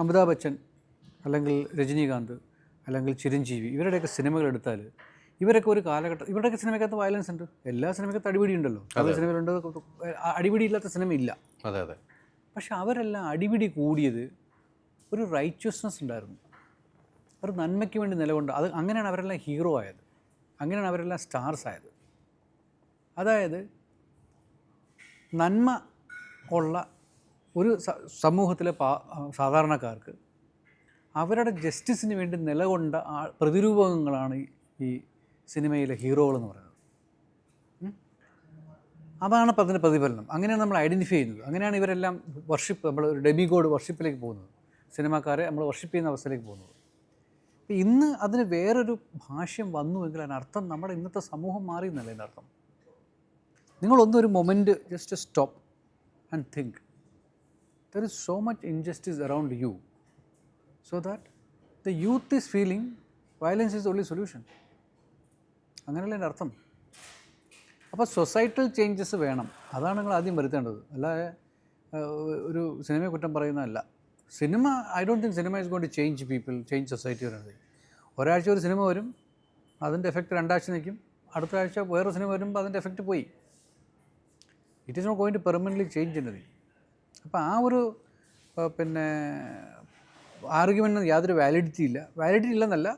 അമിതാഭ് ബച്ചൻ അല്ലെങ്കിൽ രജനീകാന്ത് അല്ലെങ്കിൽ ചിരഞ്ജീവി ഇവരുടെയൊക്കെ സിനിമകൾ എടുത്താൽ ഇവരൊക്കെ ഒരു കാലഘട്ടം ഇവരുടെയൊക്കെ സിനിമയ്ക്കകത്ത് വയലൻസ് ഉണ്ട്. എല്ലാ സിനിമയ്ക്കകത്ത് അടിപിടി ഉണ്ടല്ലോ അതേ. സിനിമയിലുണ്ട് അടിപിടി ഇല്ലാത്ത സിനിമ ഇല്ല അതെ അതെ. പക്ഷെ അവരെല്ലാം അടിപിടി കൂടിയത് ഒരു റൈറ്റ്യസ്നെസ് ഉണ്ടായിരുന്നു. ഒരു നന്മയ്ക്ക് വേണ്ടി നിലകൊണ്ട് അത് അങ്ങനെയാണ് അവരെല്ലാം ഹീറോ ആയത്. അങ്ങനെയാണ് അവരെല്ലാം സ്റ്റാർസ് ആയത്. അതായത് നന്മ ഉള്ള ഒരു സമൂഹത്തിലെ പാ സാധാരണക്കാർക്ക് അവരുടെ ജസ്റ്റിസിന് വേണ്ടി നിലകൊണ്ട പ്രതിരൂപങ്ങളാണ് ഈ- സിനിമയിലെ ഹീറോകൾ എന്ന് പറയുന്നത്. അതാണ് അതിന്റെ പ്രതിഫലനം. അങ്ങനെയാണ് നമ്മൾ ഐഡന്റിഫൈ ചെയ്യുന്നത്. അങ്ങനെയാണ് ഇവരെല്ലാം വർഷിപ്പ് നമ്മൾ ഒരു ഡെബി ഗോഡ് വർഷിപ്പിലേക്ക് പോകുന്നത്. സിനിമാക്കാരെ നമ്മൾ വർഷിപ്പ് ചെയ്യുന്ന അവസ്ഥയിലേക്ക് പോകുന്നത്. അപ്പം ഇന്ന് അതിന് വേറൊരു ഭാഷ്യം വന്നുവെങ്കിൽ അതിനർത്ഥം നമ്മുടെ ഇന്നത്തെ സമൂഹം മാറി എന്നല്ല അതിന്റെ അർത്ഥം? ഒരു moment just stop and think there is so much injustice around you so that the youth is feeling violence is only solution. അങ്ങനെയല്ല എന്റെ അർത്ഥം? അപ്പോൾ സൊസൈറ്റൽ ചേഞ്ചസ് വേണം. അതാണ് നിങ്ങൾ ആദ്യം വരുത്തേണ്ടത്. അല്ലാതെ ഒരു സിനിമയെ കുറ്റം പറയുന്നതല്ല. Cinema I don't think cinema is going to change people change society വരുന്നത് ഒരാഴ്ച ഒരു സിനിമ വരും അതിന്റെ എഫക്റ്റ് രണ്ടാഴ്ച നിൽക്കും. അടുത്ത ആഴ്ച വേറെ സിനിമ വരുമ്പോൾ അതിന്റെ എഫക്റ്റ് പോയി. It is not going to permanently change എന്നത് അപ്പോൾ ആ ഒരു പിന്നെ ആർഗ്യുമെന്റിന് യാതൊരു വാലിഡിറ്റി ഇല്ല. വാലിഡിറ്റി ഇല്ലെന്നല്ല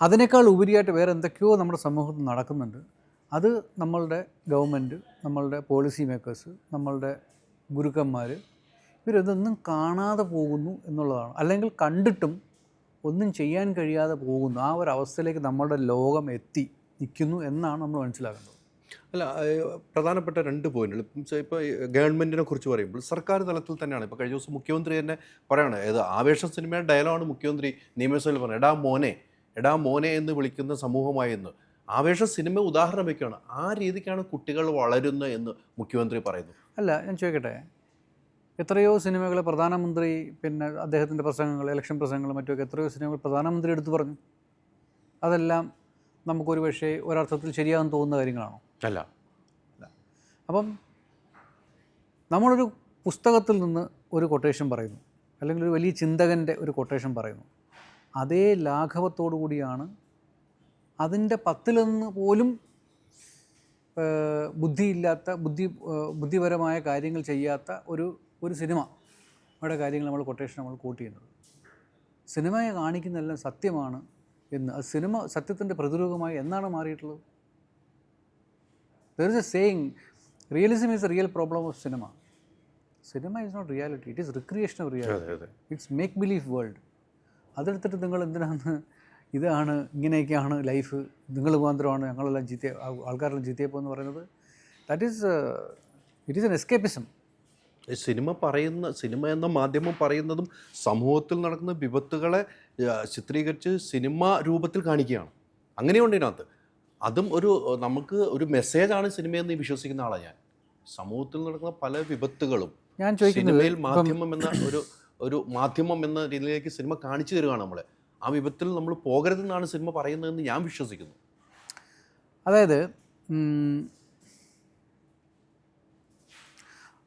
അതിനേക്കാൾ ഉപരിയായിട്ട് വേറെ എന്തൊക്കെയോ നമ്മുടെ സമൂഹത്തിൽ നടക്കുന്നുണ്ട്. അത് നമ്മളുടെ ഗവൺമെന്റ് നമ്മളുടെ പോളിസി മേക്കേഴ്സ് നമ്മളുടെ ഗുരുക്കന്മാർ ഇവരിതൊന്നും കാണാതെ പോകുന്നു എന്നുള്ളതാണ്. അല്ലെങ്കിൽ കണ്ടിട്ടും ഒന്നും ചെയ്യാൻ കഴിയാതെ പോകുന്നു. ആ ഒരു അവസ്ഥയിലേക്ക് നമ്മുടെ ലോകം എത്തി നിൽക്കുന്നു എന്നാണ് നമ്മൾ മനസ്സിലാക്കേണ്ടത് അല്ല പ്രധാനപ്പെട്ട രണ്ട് പോയിന്റുകൾ. ഇപ്പോൾ ഗവൺമെന്റിനെ കുറിച്ച് പറയുമ്പോൾ സർക്കാർ തലത്തിൽ തന്നെയാണ്. ഇപ്പോൾ കഴിഞ്ഞ ദിവസം മുഖ്യമന്ത്രി തന്നെ പറയണം ഏത് ആവേശം സിനിമയുടെ ഡയലോഗാണ് മുഖ്യമന്ത്രി നിയമസഭയിൽ പറഞ്ഞത്. എടാ മോനെ എടാ മോനെ എന്ന് വിളിക്കുന്ന സമൂഹമായി എന്ന് ആവേശം സിനിമ ഉദാഹരണം വയ്ക്കുകയാണ് ആ രീതിക്കാണ് കുട്ടികൾ വളരുന്നത് എന്ന് മുഖ്യമന്ത്രി പറയുന്നു. അല്ല ഞാൻ ചോദിക്കട്ടെ. എത്രയോ സിനിമകൾ പ്രധാനമന്ത്രി പിന്നെ അദ്ദേഹത്തിന്റെ പ്രസംഗങ്ങൾ ഇലക്ഷൻ പ്രസംഗങ്ങൾ മറ്റുമൊക്കെ എത്രയോ സിനിമകൾ പ്രധാനമന്ത്രി എടുത്തു പറഞ്ഞു. അതെല്ലാം നമുക്കൊരു പക്ഷേ ഒരർത്ഥത്തിൽ ശരിയാകാൻ തോന്നുന്ന കാര്യങ്ങളാണോ? അല്ല. അപ്പം നമ്മളൊരു പുസ്തകത്തിൽ നിന്ന് ഒരു കൊട്ടേഷൻ പറയുന്നു. അല്ലെങ്കിൽ ഒരു വലിയ ചിന്തകന്റെ ഒരു കൊട്ടേഷൻ പറയുന്നു. അതേ ലാഘവത്തോടു കൂടിയാണ് അതിന്റെ പത്തിലൊന്ന് പോലും ബുദ്ധിയില്ലാത്ത ബുദ്ധി ബുദ്ധിപരമായ കാര്യങ്ങൾ ചെയ്യാത്ത ഒരു ഒരു സിനിമ അവിടെ കാര്യങ്ങൾ നമ്മൾ കൊട്ടേഷൻ നമ്മൾ കൂട്ടി ചെയ്യുന്നത്. സിനിമയെ കാണിക്കുന്നതെല്ലാം സത്യമാണ് എന്ന് അത് സിനിമ സത്യത്തിന്റെ പ്രതിരൂപമായി എന്നാണ് മാറിയിട്ടുള്ളത്? There is a saying realism is a real problem of cinema. Cinema is not reality it is recreation of reality. അതെ അതെ. ഇറ്റ്സ് മേക്ക് ബിലീഫ് വേൾഡ് അതെടുത്തിട്ട് നിങ്ങൾ എന്തിനാണ് ഇതാണ് ഇങ്ങനെയൊക്കെയാണ് ലൈഫ് നിങ്ങൾ മാത്രമാണ് ഞങ്ങളെല്ലാം ജീത്തിയ ആൾക്കാരെല്ലാം ജീത്തിയപ്പോൾ എന്ന് പറയുന്നത്. That is it is an escapism cinema പറയുന്ന സിനിമ എന്ന മാധ്യമം പറയുന്നതും സമൂഹത്തിൽ നടക്കുന്ന വിപത്തുകളെ ചിത്രീകരിച്ച് സിനിമ രൂപത്തിൽ കാണിക്കുകയാണ്. അങ്ങനെയുണ്ട് ഇതിനകത്ത്. അതും ഒരു നമുക്ക് ഒരു മെസ്സേജാണ് സിനിമയെന്ന് വിശ്വസിക്കുന്ന ആളാണ് ഞാൻ. സമൂഹത്തിൽ നടക്കുന്ന പല വിപത്തുകളും ഞാൻ സിനിമയിൽ മാധ്യമം എന്ന ഒരു ഒരു മാധ്യമം എന്ന രീതിയിലേക്ക് സിനിമ കാണിച്ചു തരുകയാണ് നമ്മളെ. ആ വിപത്തിൽ നമ്മൾ പോകരുതെന്നാണ് സിനിമ പറയുന്നതെന്ന് ഞാൻ വിശ്വസിക്കുന്നു. അതായത്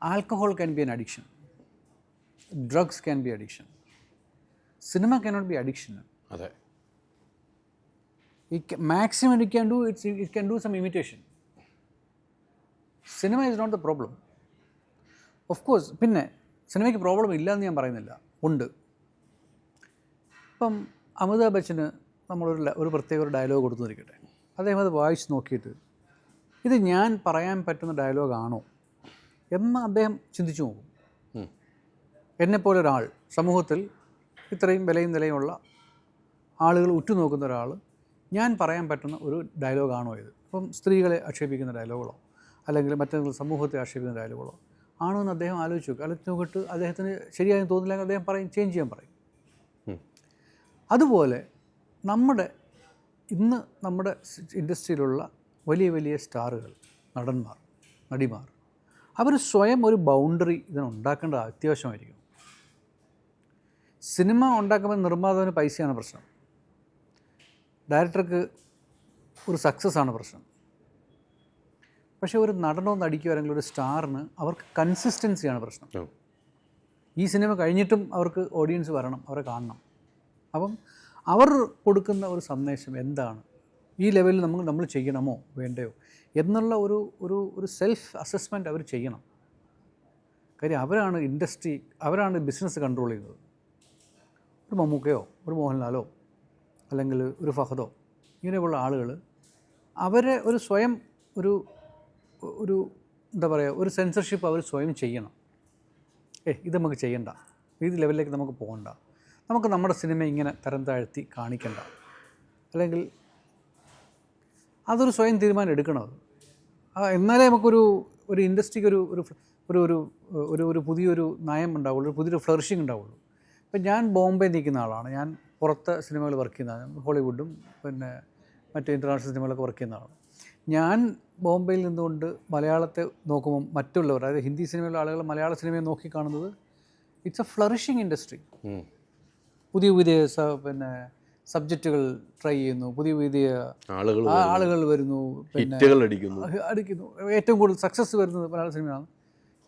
alcohol can be an addiction. Drugs can be addiction. Cinema cannot be addiction. അതെ. It maximum it can do it's, it can do some imitation. Cinema is not the problem of course പിന്നെ സിനിമയ്ക്ക് problem ഇല്ല എന്ന് ഞാൻ പറയുന്നില്ല. ഉണ്ട്. ഇപ്പം അമിതാഭ് ബച്ചന് നമ്മളൊരു ഒരു പ്രത്യേക ഒരു ഡയലോഗ് കൊടുത്തിരിക്കട്ടെ അദ്ദേഹം അത് വായിച്ച് നോക്കിയിട്ട് ഇത് ഞാൻ പറയാൻ പറ്റുന്ന ഡയലോഗാണോ എന്ന് അദ്ദേഹം ചിന്തിച്ചു നോക്കും. എന്നെപ്പോലെ ഒരാൾ സമൂഹത്തിൽ ഇത്രയും വിലയും നിലയുമുള്ള ആളുകൾ ഉറ്റുനോക്കുന്ന ഒരാൾ ഞാൻ പറയാൻ പറ്റുന്ന ഒരു ഡയലോഗാണോ ഇത്? ഇപ്പം സ്ത്രീകളെ ആക്ഷേപിക്കുന്ന ഡയലോഗുകളോ അല്ലെങ്കിൽ മറ്റേതെങ്കിലും സമൂഹത്തെ ആക്ഷേപിക്കുന്ന ഡയലോഗുകളോ ആണോ എന്ന് അദ്ദേഹം ആലോചിച്ച് നോക്കുക അല്ലെങ്കിൽ നോക്കിയിട്ട് അദ്ദേഹത്തിന് ശരിയായി തോന്നില്ലെങ്കിൽ അദ്ദേഹം പറയും ചേഞ്ച് ചെയ്യാൻ പറയും. അതുപോലെ നമ്മുടെ ഇന്ന് നമ്മുടെ ഇൻഡസ്ട്രിയിലുള്ള വലിയ വലിയ സ്റ്റാറുകൾ നടന്മാർ നടിമാർ അവർ സ്വയം ഒരു ബൗണ്ടറി ഇതിനുണ്ടാക്കേണ്ടത് അത്യാവശ്യമായിരിക്കും. സിനിമ ഉണ്ടാക്കുമ്പോൾ നിർമ്മാതാവിന് പൈസയാണ് പ്രശ്നം. ഡയറക്ടർക്ക് ഒരു സക്സസ് ആണ് പ്രശ്നം. പക്ഷേ ഒരു നടനോ നടിക്കോ അല്ലെങ്കിൽ ഒരു സ്റ്റാറിന് അവർക്ക് കൺസിസ്റ്റൻസിയാണ് പ്രശ്നം. ഈ സിനിമ കഴിഞ്ഞിട്ടും അവർക്ക് ഓഡിയൻസ് വരണം അവരെ കാണണം. അപ്പം അവർ കൊടുക്കുന്ന ഒരു സന്ദേശം എന്താണ്? ഈ ലെവലിൽ നമ്മൾ നമ്മൾ ചെയ്യണമോ? വേണ്ടയോ? എന്നുള്ള ഒരു ഒരു ഒരു സെൽഫ് അസസ്മെന്റ് അവർ ചെയ്യണം. കാര്യം അവരാണ് ഇൻഡസ്ട്രി അവരാണ് ബിസിനസ് കൺട്രോൾ ചെയ്യുന്നത്. ഒരു മമ്മൂക്കയോ ഒരു മോഹൻലാലോ അല്ലെങ്കിൽ ഒരു ഫഹദോ ഇങ്ങനെയുള്ള ആളുകൾ അവരെ ഒരു സ്വയം ഒരു ഒരു എന്താ പറയുക ഒരു സെൻസർഷിപ്പ് അവർ സ്വയം ചെയ്യണം. ഏ ഇത് നമുക്ക് ചെയ്യണ്ട. ഈ ലെവലിലേക്ക് നമുക്ക് പോകണ്ട. നമുക്ക് നമ്മുടെ സിനിമ ഇങ്ങനെ തരം താഴ്ത്തി കാണിക്കണ്ട. അല്ലെങ്കിൽ അതൊരു സ്വയം തീരുമാനം എടുക്കണം എന്നാലേ നമുക്കൊരു ഒരു ഇൻഡസ്ട്രിക്ക് ഒരു ഒരു ഒരു ഒരു ഒരു ഒരു പുതിയൊരു നയം ഉണ്ടാവുള്ളൂ ഒരു പുതിയൊരു ഫ്ലറിഷിങ് ഉണ്ടാവുള്ളൂ. ഇപ്പം ഞാൻ ബോംബെ നിൽക്കുന്ന ആളാണ്. ഞാൻ പുറത്തെ സിനിമകൾ വർക്ക് ചെയ്യുന്ന ആളാണ് ഹോളിവുഡും പിന്നെ മറ്റ് ഇന്റർനാഷണൽ സിനിമകളൊക്കെ വർക്ക് ചെയ്യുന്ന ആളാണ് ഞാൻ ബോംബെയിൽ നിന്നുകൊണ്ട് മലയാളത്തെ നോക്കുമ്പോൾ മറ്റുള്ളവർ അതായത് ഹിന്ദി സിനിമയിലുള്ള ആളുകൾ മലയാള സിനിമയെ നോക്കി കാണുന്നത് ഇറ്റ്സ് എ ഫ്ലറിഷിങ് ഇൻഡസ്ട്രി പുതിയ പുതിയ പിന്നെ സബ്ജക്റ്റുകൾ ട്രൈ ചെയ്യുന്നു. പുതിയ പുതിയ ആളുകൾ ആളുകൾ വരുന്നു. പിന്നെ അടിക്കുന്നു. അടിക്കുന്നു. ഏറ്റവും കൂടുതൽ സക്സസ് വരുന്നത് മലയാള സിനിമയാണ്.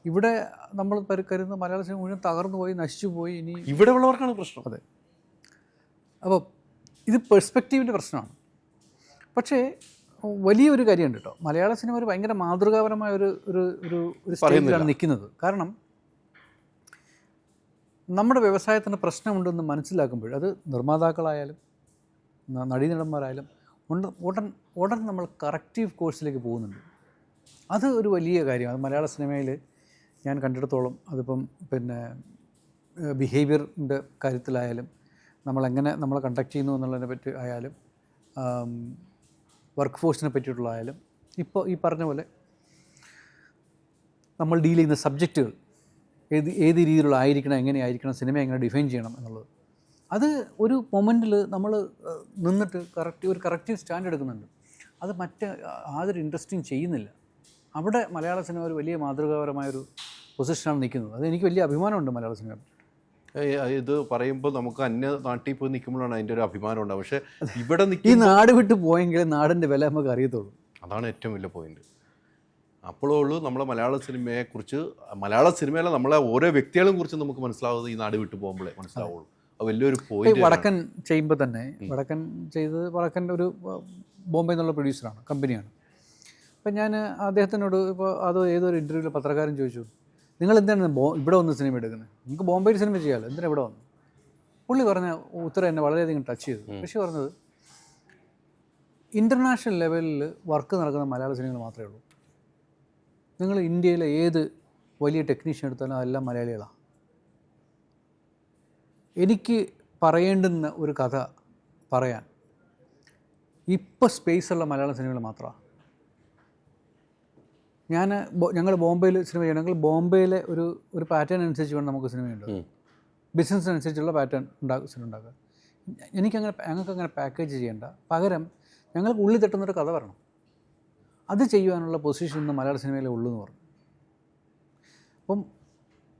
ഇവിടെ നമ്മൾ കരുതുന്ന മലയാള സിനിമ മുഴുവൻ തകർന്നു പോയി നശിച്ചു പോയി ഇനി ഇവിടെ ഉള്ളവർക്കാണ് പ്രശ്നം. അതെ. അപ്പോൾ ഇത് പെർസ്പെക്റ്റീവിന്റെ പ്രശ്നമാണ്. പക്ഷേ വലിയൊരു കാര്യമുണ്ട് കേട്ടോ. മലയാള സിനിമ ഒരു ഭയങ്കര മാതൃകാപരമായ ഒരു ഒരു ഒരു ഒരു സ്റ്റേജിലാണ് നിൽക്കുന്നത്. കാരണം നമ്മുടെ വ്യവസായത്തിന് പ്രശ്നമുണ്ടെന്ന് മനസ്സിലാക്കുമ്പോൾ അത് നിർമ്മാതാക്കളായാലും നടീനടന്മാരായാലും ഉണ്ട് ഉടൻ ഉടൻ നമ്മൾ കറക്റ്റീവ് കോഴ്സിലേക്ക് പോകുന്നുണ്ട്. അത് ഒരു വലിയ കാര്യമാണ്. മലയാള സിനിമയിൽ ഞാൻ കണ്ടിടത്തോളം അതിപ്പം പിന്നെ ബിഹേവിയറിന്റെ കാര്യത്തിലായാലും നമ്മളെങ്ങനെ നമ്മളെ കണ്ടക്ട് ചെയ്യുന്നു എന്നുള്ളതിനെ പറ്റി ആയാലും വർക്ക് ഫോഴ്സിനെ പറ്റിയിട്ടുള്ളതായാലും ഇപ്പോൾ ഈ പറഞ്ഞ പോലെ നമ്മൾ ഡീൽ ചെയ്യുന്ന സബ്ജക്റ്റുകൾ ഏത് ഏത് രീതിയിലുള്ള ആയിരിക്കണം എങ്ങനെയായിരിക്കണം സിനിമ എങ്ങനെ ഡിഫൈൻ ചെയ്യണം എന്നുള്ളത്. അത് ഒരു മൊമെന്റിൽ നമ്മൾ നിന്നിട്ട് കറക്റ്റ് ഒരു കറക്റ്റീവ് സ്റ്റാൻഡ് എടുക്കുന്നുണ്ട്. അത് മറ്റ് ആദ്യം ഇൻട്രസ്റ്റിങ് ചെയ്യുന്നില്ല. അവിടെ മലയാള സിനിമ ഒരു വലിയ മാതൃകാപരമായൊരു പൊസിഷനാണ് നിൽക്കുന്നത്. അത് എനിക്ക് വലിയ അഭിമാനമുണ്ട് മലയാള സിനിമ ഇത് പറയുമ്പോൾ നമുക്ക് അന്യ നാട്ടിൽ പോയി നിൽക്കുമ്പോഴാണ് അതിന്റെ ഒരു അഭിമാനം ഉണ്ടാവും പക്ഷേ ഇവിടെ ഈ നാട് വിട്ട് പോയെങ്കിൽ നാടിന്റെ വില നമുക്ക് അറിയത്തുള്ളൂ. അതാണ് ഏറ്റവും വലിയ പോയിന്റ് അപ്പോഴേ ഉള്ളൂ നമ്മളെ മലയാള സിനിമയെക്കുറിച്ച് മലയാള സിനിമയിലെ നമ്മളെ ഓരോ വ്യക്തികളെയും കുറിച്ച് നമുക്ക് മനസ്സിലാവുന്നത് ഈ നാട് വിട്ടു പോകുമ്പോഴേ മനസ്സിലാവുള്ളൂ. വലിയൊരു പോയിന്റ് വടക്കൻ ചെയ്യുമ്പോൾ തന്നെ വടക്കൻ ചെയ്ത് വടക്കന്റെ ഒരു ബോംബെ എന്നുള്ള പ്രൊഡ്യൂസറാണ് കമ്പനിയാണ്. അപ്പം ഞാൻ അദ്ദേഹത്തിനോട് ഇപ്പോൾ അത് ഏതൊരു ഇന്റർവ്യൂവിൽ പത്രക്കാരൻ ചോദിച്ചു. നിങ്ങൾ എന്താണ് ഇവിടെ വന്ന് സിനിമ എടുക്കുന്നത് നിങ്ങൾക്ക് ബോംബെയിൽ സിനിമ ചെയ്യാമല്ലോ എന്തിനാ ഇവിടെ വന്നു? പുള്ളി പറഞ്ഞ ഉത്തരം എന്നെ വളരെയധികം ടച്ച് ചെയ്തു. പക്ഷേ പറഞ്ഞത് ഇന്റർനാഷണൽ ലെവലിൽ വർക്ക് നടക്കുന്ന മലയാള സിനിമകൾ മാത്രമേ ഉള്ളൂ. നിങ്ങൾ ഇന്ത്യയിലെ ഏത് വലിയ ടെക്നീഷ്യൻ എടുത്താലും അതെല്ലാം മലയാളികളാണ് എനിക്ക് പറയേണ്ടുന്ന ഒരു കഥ പറയാൻ ഇപ്പോൾ സ്പേസുള്ള മലയാള സിനിമകൾ മാത്രമാണ് ഞാൻ ഞങ്ങൾ ബോംബെയിൽ സിനിമ ചെയ്യണമെങ്കിൽ ബോംബെയിലെ ഒരു ഒരു പാറ്റേൺ അനുസരിച്ച് വേണം നമുക്ക് ഉം. ബിസിനസ്സിനനുസരിച്ചുള്ള പാറ്റേൺ ഉണ്ടാക്കുക സിനിമ ഉണ്ടാക്കുക. എനിക്കങ്ങനെ ഞങ്ങൾക്ക് അങ്ങനെ പാക്കേജ് ചെയ്യേണ്ട. പകരം ഞങ്ങൾക്ക് ഉള്ളിൽ തട്ടുന്നൊരു കഥ വരണം അത് ചെയ്യുവാനുള്ള പൊസിഷൻ ഇന്ന് മലയാള സിനിമയിലെ ഉള്ളൂ എന്ന് പറഞ്ഞു. അപ്പം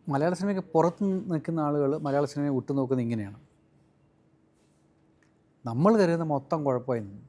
മലയാള സിനിമയ്ക്ക് പുറത്ത് നിൽക്കുന്ന ആളുകൾ മലയാള സിനിമയെ ഉറ്റുനോക്കുന്നത് ഇങ്ങനെയാണ്. നമ്മൾ കരുതുന്ന മൊത്തം കുഴപ്പമായി നിന്നു